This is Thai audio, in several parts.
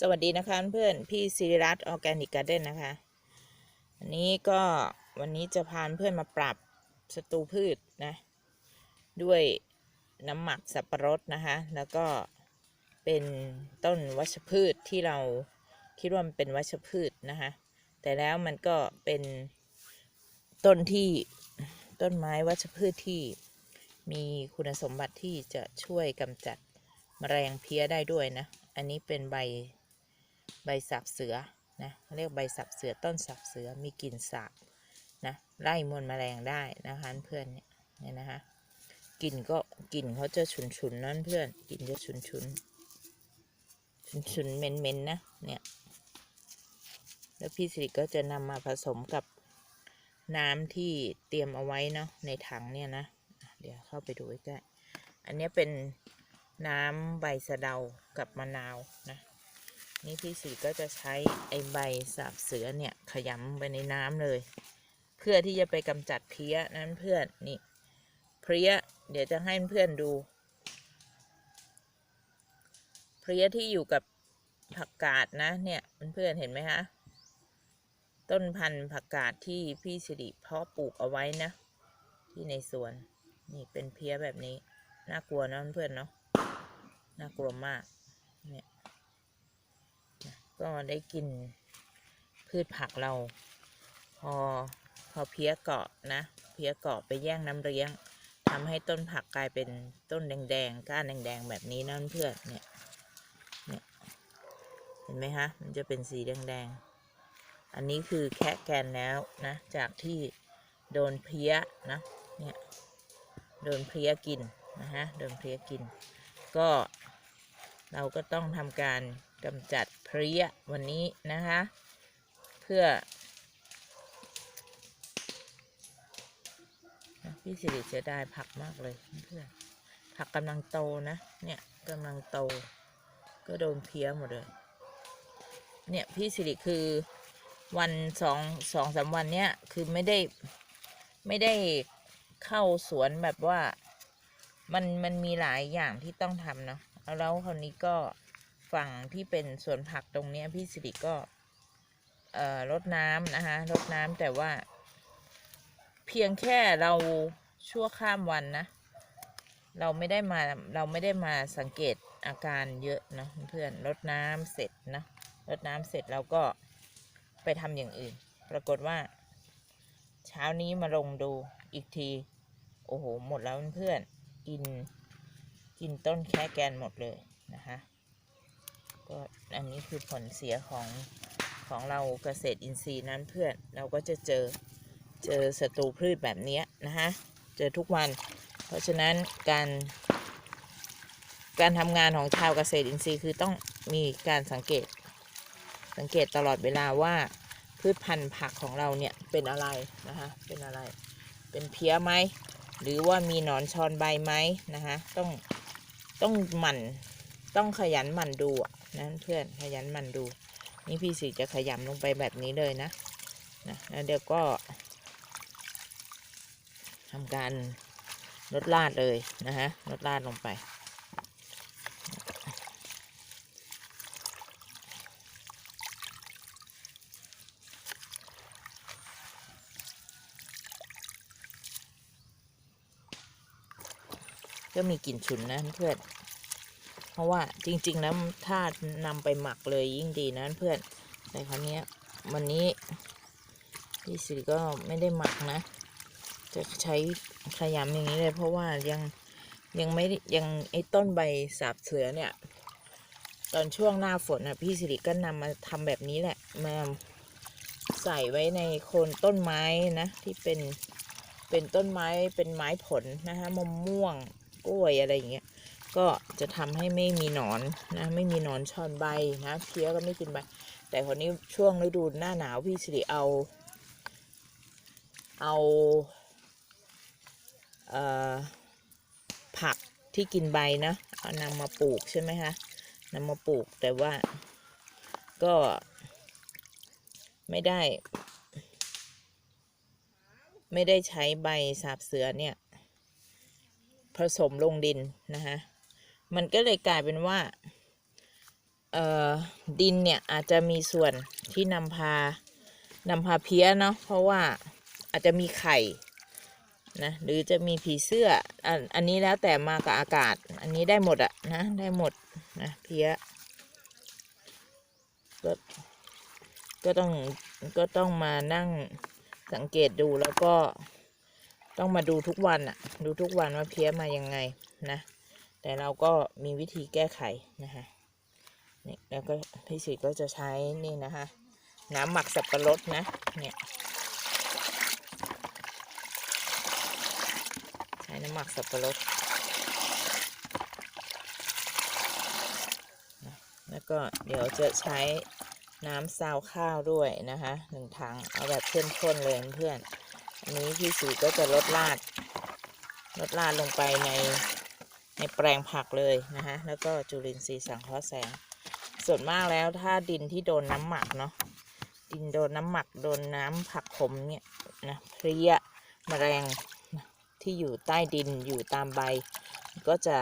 สวัสดีนะคะเพื่อนพี่สิริรัตน์ออร์แกนิกการ์เด้นนะคะอันนี้ก็วันนี้จะพาเพื่อนมาปรับศัตรูพืชนะ ด้วยน้ำหมักสับปะรดนะคะ แล้วก็เป็นต้นวัชพืชที่เราคิดว่ามันเป็นวัชพืชนะคะ แต่แล้วมันก็เป็นต้นที่ต้นไม้วัชพืชที่มีคุณสมบัติที่จะช่วยกำจัดแมลงเพี้ยได้ด้วยนะ อันนี้เป็นใบ ใบสับเสือนะเรียกใบสับเสือต้นสับเสือมีกลิ่นสาบนะไล่มลแมลงได้นะคะเพื่อนเนี่ยเนี่ยนะคะกลิ่นก็กลิ่นเขาจะฉุนฉุนนั่นเพื่อนกลิ่นจะฉุนฉุนฉุนฉุนเหม็นเหม็นนะเนี่ยแล้วพี่สิริก็จะนำมาผสมกับน้ำที่เตรียมเอาไว้เนาะในถังเนี่ยนะเดี๋ยวเข้าไปดูใกล้อันนี้เป็นน้ำใบสะเดากับมะนาวนะ นี่พี่สีก็จะใช้ไอใบสาบเสือเนี่ยขยำไปในน้ำเลย เพื่อที่จะไปกำจัดเพี้ยนั้นเพื่อนนี่เพี้ยเดี๋ยวจะให้เพื่อนดูเพี้ยที่อยู่กับผักกาดนะเนี่ยเพื่อนเห็นไหมคะต้นพันธุ์ผักกาดที่พี่สิริเพาะปลูกเอาไว้นะ ที่ในสวน นี่เป็นเพี้ยแบบนี้ น่ากลัวนะเพื่อนเนาะน่ากลัวมาก ก็ได้กินพืชผักเรา พอพอเพี้ยเกาะนะ เพี้ยเกาะไปแย่งน้ำเลี้ยงทำให้ต้นผักกลายเป็นต้นแดงๆ ก้านแดงๆ แบบนี้นั่นเพื่อนเนี่ย เนี่ย เห็นไหมฮะมันจะเป็นสีแดงๆ อันนี้คือแคะแกนแล้วนะ จากที่โดนเพี้ยนะ เนี่ย โดนเพี้ยกินนะฮะ โดนเพี้ยกิน ก็เราก็ต้องทำการ กำจัดเพลี้ยวันนี้นะคะ เพื่อ พี่สิริเสียดายผักมากเลยเพื่อนผักกำลังโตนะ เนี่ยกำลังโต ก็โดนเพี้ยหมดเลย เนี่ยพี่สิริคือวันสองสองสามวันเนี้ยคือไม่ได้ไม่ได้เข้าสวนแบบว่ามันมันมีหลายอย่างที่ต้องทำเนาะแล้วคราวนี้ก็ ฝั่งที่เป็นสวนผักตรงนี้พี่สิริก็เอ่อรดน้ำนะคะรดน้ำแต่ว่า เพียงแค่เราชั่วข้ามวันนะ เราไม่ได้มาเราไม่ได้มาสังเกตอาการเยอะเนาะเพื่อนรดน้ำเสร็จนะรดน้ำเสร็จเราก็ไปทำอย่างอื่น ปรากฏว่า เช้านี้มาลงดูอีกที โอ้โห หมดแล้วเพื่อนกินกินต้นแค่แกนหมดเลยนะคะ ก็อันนี้คือผลเสียของของเราเกษตรอินทรีย์นั้นเพื่อนเราก็จะเจอเจอศัตรูพืชแบบนี้นะคะเจอทุกวัน เพราะฉะนั้นการการทำงานของชาวเกษตรอินทรีย์คือต้องมีการสังเกต สังเกตตลอดเวลาว่าพืชพันธุ์ผักของเราเนี่ยเป็นอะไรนะคะเป็นอะไร เป็นเพี้ยไหมหรือว่ามีหนอนชอนใบไหมนะคะต้องต้องหมั่นต้องขยันหมั่นดู นะเพื่อนขยันมันดู นี่พี่สิจะขยำลงไปแบบนี้เลยนะนะแล้วเดี๋ยวก็ทำการลดลาดเลยนะฮะลดลาดลงไปก็มีกลิ่นฉุนนะเพื่อน เพราะว่าจริง ๆ แล้วถ้านำไปหมักเลยยิ่งดีนะเพื่อน แต่ครั้นี้วันนี้พี่สิริก็ไม่ได้หมักนะ จะใช้ขยำอย่างนี้เลย เพราะว่ายังยังไม่ยังไอ้ต้นใบสาบเสือเนี่ย ตอนช่วงหน้าฝนนะพี่สิริก็นำมาทำแบบนี้แหละมาใส่ไว้ในโคนต้นไม้นะที่เป็นเป็นต้นไม้เป็นไม้ผลนะคะมะม่วงกล้วยอะไรอย่างเงี้ย ก็จะทำให้ไม่มีหนอนนะไม่มีหนอนช่อนใบนะเพี้ยก็ไม่กินใบ แต่คนนี้ช่วงฤดูหน้าหนาวพี่สิริเอา เอาเอ่อผักที่กินใบนะเอานำมาปลูกใช่ไหมคะนำมาปลูกแต่ว่าก็ไม่ได้ ไม่ได้ใช้ใบสาบเสือเนี่ย ผสมลงดินนะคะ มันก็เลยกลายเป็นว่าเอ่อดินเนี่ยอาจจะมีส่วนที่นำพานำพาเพี้ยเนาะเพราะว่าอาจจะมีไข่นะหรือจะมีผีเสื้ออันอันนี้แล้วแต่มากับอากาศ อันนี้ได้หมดอะนะได้หมดนะเพี้ยก็ก็ต้องก็ต้องมานั่งสังเกตดูแล้วก็ต้องมาดูทุกวันอะดูทุกวันว่าเพี้ยมายังไงนะ แต่เราก็มีวิธีแก้ไขนะคะนี่แล้วก็พี่สิก็จะใช้นี่นะคะน้ำหมักสับปะรดนะเนี่ยใช้น้ำหมักสับปะรดแล้วก็เดี๋ยวจะใช้น้ำซาวข้าวด้วยนะคะหนึ่งถังเอาแบบเข้มข้นเลยเพื่อนอันนี้พี่สีก็จะลดราดลดราดลงไปใน ในแปลงผักเลยนะฮะแล้วก็จุลินทรีย์สังเคราะห์แสง ส่วนมากแล้วถ้าดินที่โดนน้ำหมักเนาะดินโดนน้ำหมักโดนน้ำผักขมเนี่ยนะเพลี้ยแมลงที่อยู่ใต้ดินอยู่ตามใบ ก็จะ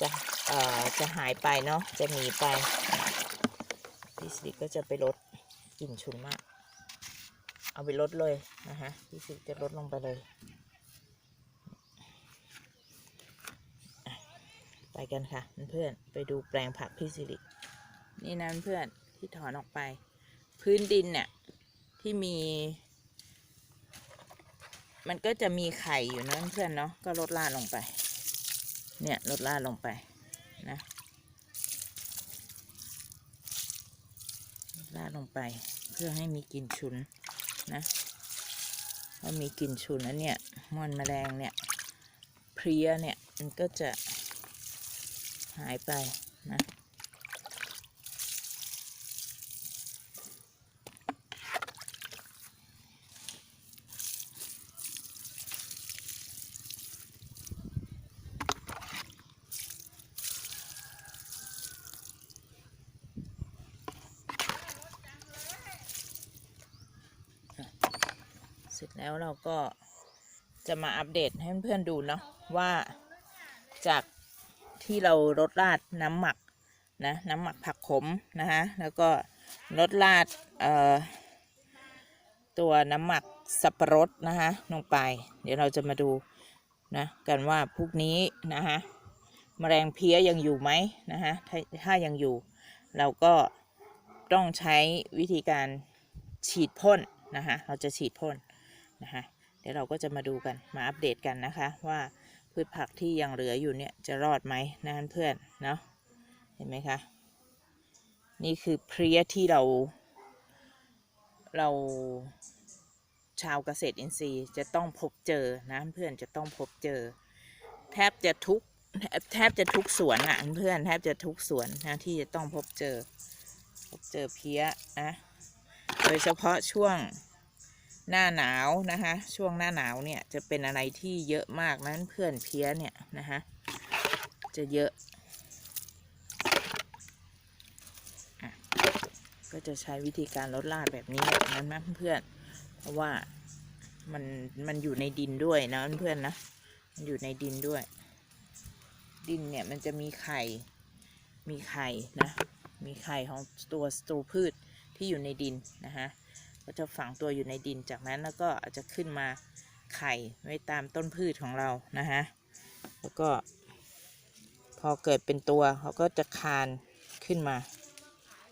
จะเอ่อจะหายไปเนาะจะหนีไปพี่สิริก็จะไปลดกลิ่นฉุนมาก เอาไปลดเลยนะฮะพี่สิริจะลดลงไปเลย ไป กันค่ะเพื่อนไปดูแปลงผักพี่สิรินี่นะเพื่อนที่ถอนออกไป พื้นดินเนี่ยที่มี มันก็จะมีไข่อยู่นะเพื่อนเนาะก็ลดลาดลงไป เนี่ยลดลาดลงไปนะลาดลงไปเพื่อให้มีกลิ่นฉุนนะถ้ามีกลิ่นฉุนแล้วเนี่ยมอนแมลงเนี่ยเพลียเนี่ยมันก็จะ หายไปนะเสร็จแล้วเราก็จะมาอัปเดตให้เพื่อนๆดูเนาะว่า ที่เราลดราดน้ำหมักนะน้ำหมักผักขมนะคะแล้วก็ลดราดตัวน้ำหมักสับปะรดนะคะลงไป เดี๋ยวเราจะมาดูนะกันว่าพวกนี้นะคะแมลงเพี้ยยังอยู่ไหมนะคะถ้าถ้ายังอยู่ เราก็ต้องใช้วิธีการฉีดพ่นนะคะเราจะฉีดพ่นนะคะเดี๋ยวเราก็จะมาดูกันมาอัปเดตกันนะคะว่า พืชผักที่ยังเหลืออยู่เนี่ยจะรอดไหมนะเพื่อนเนาะเห็นไหมคะ นี่คือเพลี้ยที่เรา เราชาวเกษตรอินทรีย์จะต้องพบเจอนะเพื่อนจะต้องพบเจอ แทบจะทุกแทบจะทุกสวนอะเพื่อนแทบจะทุกสวนนะที่จะต้องพบเจอ พบเจอเพี้ยนะโดยเฉพาะช่วง หน้าหนาวนะคะ ช่วงหน้าหนาวเนี่ยจะเป็นอะไรที่เยอะมากนั้นเพื่อนเพี้ยเนี่ยนะคะจะเยอะอะก็จะใช้วิธีการลดลาดแบบนี้นั้นนะเพื่อนเพราะว่ามันมันอยู่ในดินด้วยนะเพื่อนนะมันอยู่ในดินด้วย ดินเนี่ยมันจะมีไข่ มีไข่นะ มีไข่ของตัวสตูพืชที่อยู่ในดินนะคะ ก็จะฝังตัวอยู่ในดินจากนั้นแล้วก็อาจจะขึ้นมาไข่ไว้ตามต้นพืชของเรานะคะแล้วก็ พอเกิดเป็นตัวเขาก็จะคานขึ้นมา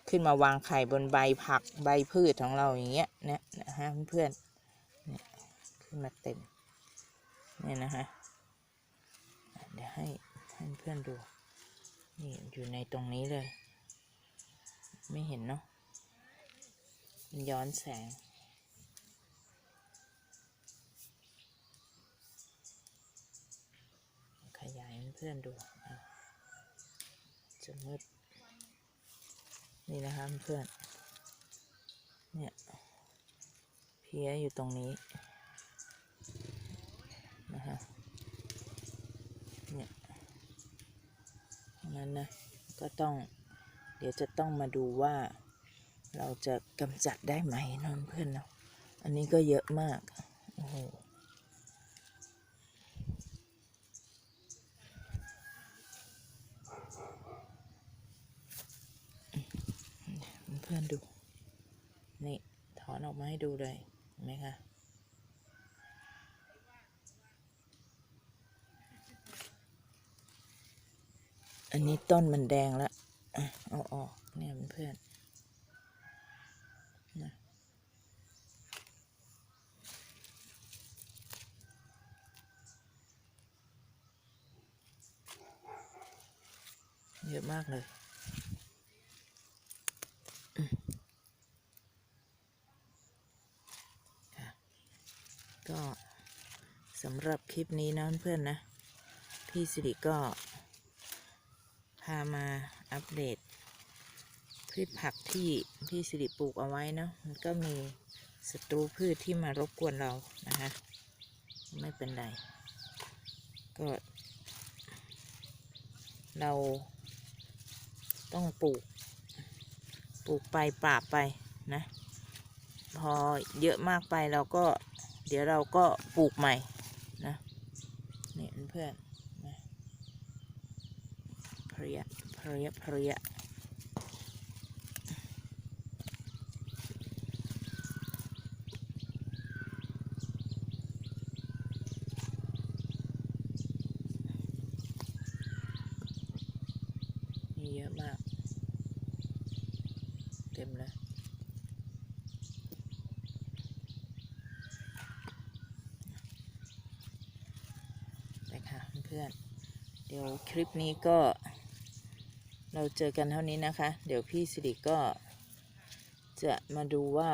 ขึ้นมาวางไข่บนใบผักใบพืชของเราอย่างเงี้ยเนี่ยนะฮะเพื่อนเนี่ยขึ้นมาเต็มเนี่ยนะฮะเดี๋ยวให้ให้เพื่อนดูนี่อยู่ในตรงนี้เลย ไม่เห็นเนาะ มันย้อนแสง ขยายเพื่อนดูจะมืด นี่นะคะเพื่อน เนี่ยเพี้ยอยู่ตรงนี้ นะคะเนี่ยนั้นนะ ก็ต้อง เดี๋ยวจะต้องมาดูว่า เราจะกำจัดได้ไหมนอนเพื่อนเนาะอันนี้ก็เยอะมาก โอ้โหเพื่อนดู นี่ ถอนออกมาให้ดูเลยเห็นไหมคะอันนี้ต้นมันแดงแล้วอะเอาออกเนี่ยเพื่อน เยอะมากเลยค่ะก็สำหรับคลิปนี้นะเพื่อนนะ พี่สิริก็พามาอัปเดตพืชผักที่พี่สิริปลูกเอาไว้นะมันก็มีศัตรูพืชที่มารบกวนเรานะคะ ไม่เป็นไร ก็ เรา ต้องปลูก ปลูกไปปราบไปนะ พอเยอะมากไปเราก็ เดี๋ยวเราก็ปลูกใหม่นะนี่เพื่อนนะเพรียเพรียเพรียมีเยอะมาก เต็มเลยไปค่ะเพื่อนเดี๋ยวคลิปนี้ก็ เราเจอกันเท่านี้นะคะ เดี๋ยวพี่สิริก็จะมาดูว่า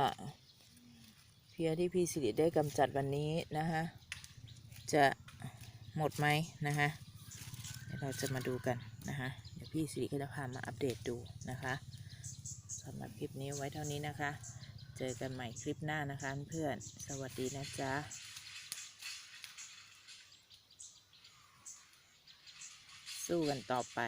เพียที่พี่สิริได้กำจัดวันนี้นะคะจะหมดไหมนะคะเดี๋ยวเราจะมาดูกันนะคะเดี๋ยวพี่สิริก็จะพามาอัปเดตดูนะคะ สำหรับคลิปนี้ไว้เท่านี้นะคะ เจอกันใหม่คลิปหน้านะคะเพื่อนสวัสดีนะจ๊ะสู้กันต่อไป